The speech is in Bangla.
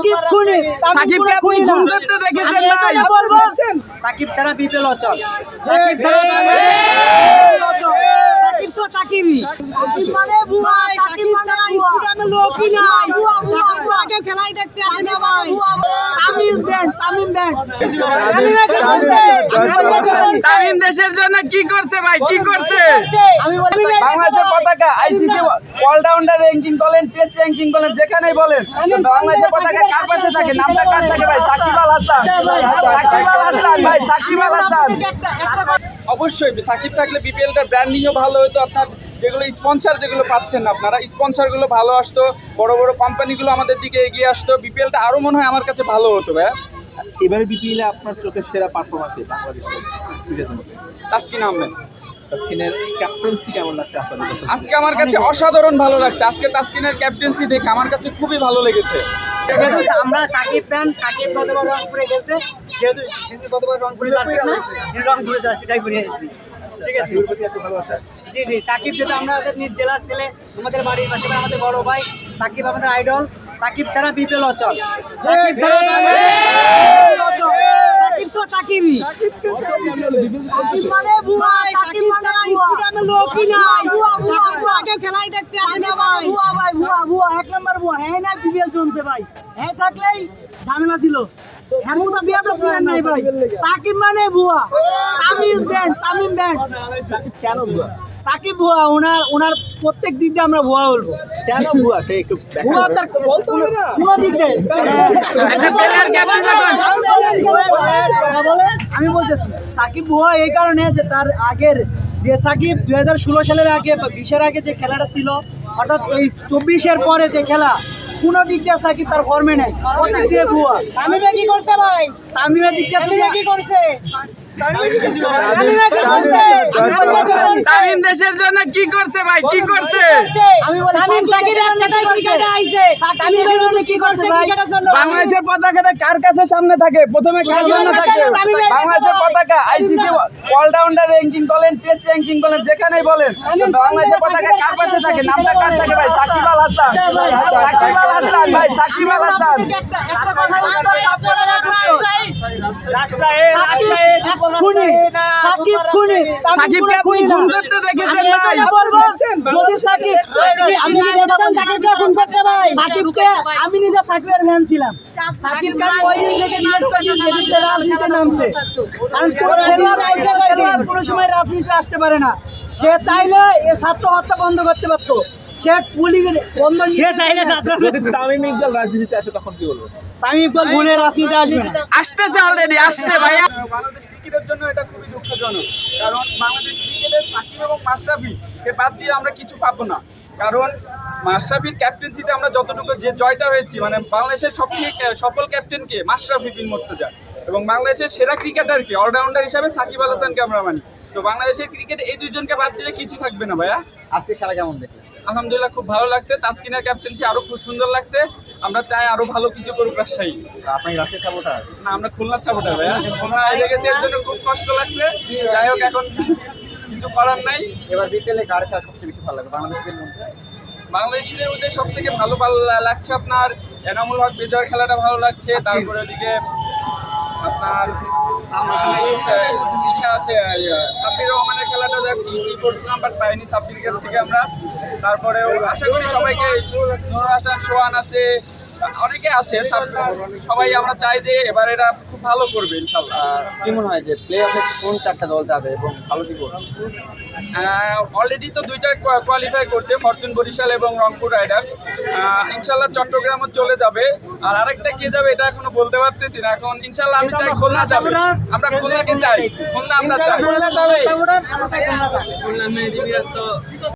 সাকিব খুনি সাকিবকে আপনি খুন করতে দেখেছেন ভাই। সাকিব ছাড়া বিপিএল অচল। সাকিব ছাড়া। সাকিব তো সাকিবই। সাকিব মানে বুয়া সাকিব মানে লোকই নাই সাকিব তো আগে খেলাই দেখতে আসে না ভাই। তামিম ব্যান্ড তামিম ব্যান্ড তামিমে কি করছে? তামিম দেশের জন্য কি করছে ভাই? কি করছে? আমি বলি বাংলাদেশের পতাকা আইসিসি অলরাউন্ডার র্যাঙ্কিং বলেন টেস্ট র্যাঙ্কিং বলেন যেখানেই বলেন বাংলাদেশের পতাকা কার পাশে থাকে? নামটা কার থাকে ভাই? সাকিব আল হাসান সাকিব আল হাসান ভাই সাকিব আল হাসান কথা অবশ্যই সাকিব থাকলে বিপিএলটা ব্র্যান্ডিংও ভালো হতো আপনার যেগুলো স্পন্সর যেগুলো পাচ্ছেন না আপনারা স্পন্সরগুলো ভালো আসতো বড় বড় কোম্পানিগুলো আমাদের দিকে এগিয়ে আসতো বিপিএলটা আরও মনে হয় আমার কাছে ভালো হতো ভাই এবারে বিপিএলে আপনার চোখের সেরা পারফরমেন্স বাংলাদেশের তাসকিন আহমেদ। তাসকিনের ক্যাপ্টেন্সি কেমন লাগছে আপনাদের আজকে আমার কাছে অসাধারণ ভালো লাগছে। আজকে তাসকিনের ক্যাপ্টেন্সি দেখে আমার কাছে খুবই ভালো লেগেছে। আমরা সাকিব ফ্যান সাকিব গতবার রংপুরে গেছে যেহেতু সেদিন গতবার রংপুরে যাচ্ছি না রংপুরে যাচ্ছি তাই ঘুরে এসেছি। ঠিক আছে? জি জি সাকিব যেহেতু আমরা আমাদের নিজ জেলার ছেলে আমাদের বাড়ির পাশে আমাদের বড় ভাই সাকিব আমাদের আইডল সাকিব ছাড়া বিপিএল অচল। সাকিব ছাড়া। সাকিব তো সাকিবই সাকিব মানে বুয়া। সাকিব ছাড়া স্টেডিয়ামে লোকই নাই। সাকিব তো আগে খেলাই দেখতে আসে না ভাই। বুয়া ভাই বুয়া বুয়া। এক নম্বর বুয়া। হ্যাঁ না বিপিএল চলছে ভাই। হ্যাঁ থাকলেই ঝামেলা ছিল। হ্যাঁ তো বিয়া তো প্ল্যান নাই ভাই। সাকিব মানে বুয়া। Tamim band Tamim band. কেন ভুয়া সাকিব ভুয়া ওনার ওনার প্রত্যেক দিক দিয়ে আমরা ভুয়া বলব। কেন ভুয়া? সে একটু ভুয়া তার কোনো দিক প্লেয়ার ক্যাপ্টেন যখন। আমি বলতেছি সাকিব ভুয়া এই কারণে যে তার আগের যে সাকিব দুই হাজার ষোলো সালের আগে বা বিশের আগে যে খেলাটা ছিল অর্থাৎ এই চব্বিশের পরে যে খেলা কোন দিক দিয়ে সাকিব তার ফর্মে নেই। কোন দিয়ে ভুয়া। আমি কি করছে ভাই। তামিমের দিক তুমি কি করছে? তামিমে তামিম দেশের জন্য কি করছে ভাই? কি করছে? আমি বলি তামিম সাকিবের সাথে ক্রিকেটে আইছে তামিমের জন্য কি করছে ভাই? বাংলাদেশের পতাকাটা কার কাছে সামনে থাকে? প্রথমে কার থাকে? বাংলাদেশের পতাকা আইসিসি অলরাউন্ডার র্যাঙ্কিং বলেন টেস্ট র্যাঙ্কিং বলেন যেখানেই বলেন। বাংলাদেশের পতাকা কার পাশে থাকে? নামটা কার থাকে ভাই? সাকিব আল হাসান। সাকিব আল হাসান ভাই সাকিব আল হাসান একটা একটা কথা রাজশাহী রাজশাহী খুনি সাকিব খুনি সাকিবকে আপনি খুন করতে দেখেছেন ভাই? যদি সাকিব আমি নিজে যখন সাকিবকে খুন করতে ভাই। সাকিবকে আমি নিজে সাকিবের ফ্যান ছিলাম। সাকিব খান ওই দিন থেকে ডিলেট করে দিয়েছে সে রাজনীতিতে নামছে। কারণ কোনো সময় রাজনীতিতে আসতে পারে না। সে চাইলে এ ছাত্র হত্যা বন্ধ করতে পারতো। সে পুলিশ সে চাইলে তামিম ইকবাল রাজনীতিতে আসে তখন কি বলব? তামিম ইকবাল গুণের রাজনীতি আসবে আসতেছে অলরেডি আসছে ভাইয়া বাংলাদেশ ক্রিকেটের জন্য এটা খুবই দুঃখজনক। কারণ বাংলাদেশ ক্রিকেটের সাকিব এবং মাশরাফি কে বাদ দিয়ে আমরা কিছু পাবো না। কারণ মাশরাফির ক্যাপ্টেন্সিতে আমরা যতটুকু যে জয়টা হয়েছি মানে বাংলাদেশের সবথেকে সফল ক্যাপ্টেনকে মাশরাফি বিন মর্তজা এবং বাংলাদেশের সেরা ক্রিকেটারকে অলরাউন্ডার হিসাবে সাকিব আল হাসানকে আমরা মানি। তো বাংলাদেশের ক্রিকেট এই দুইজনকে বাদ দিলে কিছু থাকবে না ভাইয়া। আজকে খেলা কেমন দেখলেন? আলহামদুলিল্লাহ খুব ভালো লাগছে। তাসকিনের ক্যাপ্টেন্সি আরও খুব সুন্দর লাগছে। আমরা চাই আরও ভালো কিছু করুক রাজশাহী। আপনি রাশেদ সাপোর্টার? না আমরা খুলনা সাপোর্টার ভাইয়া। খুলনা হেরে গেছে এর জন্য খুব কষ্ট লাগছে। যাই হোক এখন কিছু করার নাই। এবার বিপিএলে কার খেলা সবচেয়ে বেশি ভালো লাগে বাংলাদেশের মধ্যে? বাংলাদেশিদের মধ্যে সব থেকে ভালো ভালো লাগছে আপনার এনামুল হক বিজয়ের খেলাটা ভালো লাগছে। তারপরে ওদিকে আপনার আছে সাব্বির রহমানের খেলাটা দেখ ইজি করছিলাম বাট পাইনি সাব্বির থেকে আমরা। তারপরে আশা করি সবাইকে নুর হাসান, সোহান আছে অনেকে আছে সবাই আমরা চাই যে এবার এরা খুব ভালো করবে ইনশাল্লাহ। কি মনে হয় যে প্লে অফে কোন চারটা দল যাবে এবং ভালো কি করবে? অলরেডি তো দুইটা কোয়ালিফাই করছে ফরচুন বরিশাল এবং রংপুর রাইডার্স। ইনশাল্লাহ চট্টগ্রামও চলে যাবে। আর আরেকটা কে যাবে এটা এখনও বলতে পারতেছি না। এখন ইনশাল্লাহ আমি চাই খুলনা যাবে। আমরা খুলনাকে চাই। খুলনা আমরা চাই। খুলনা যাবে। খুলনা যাবে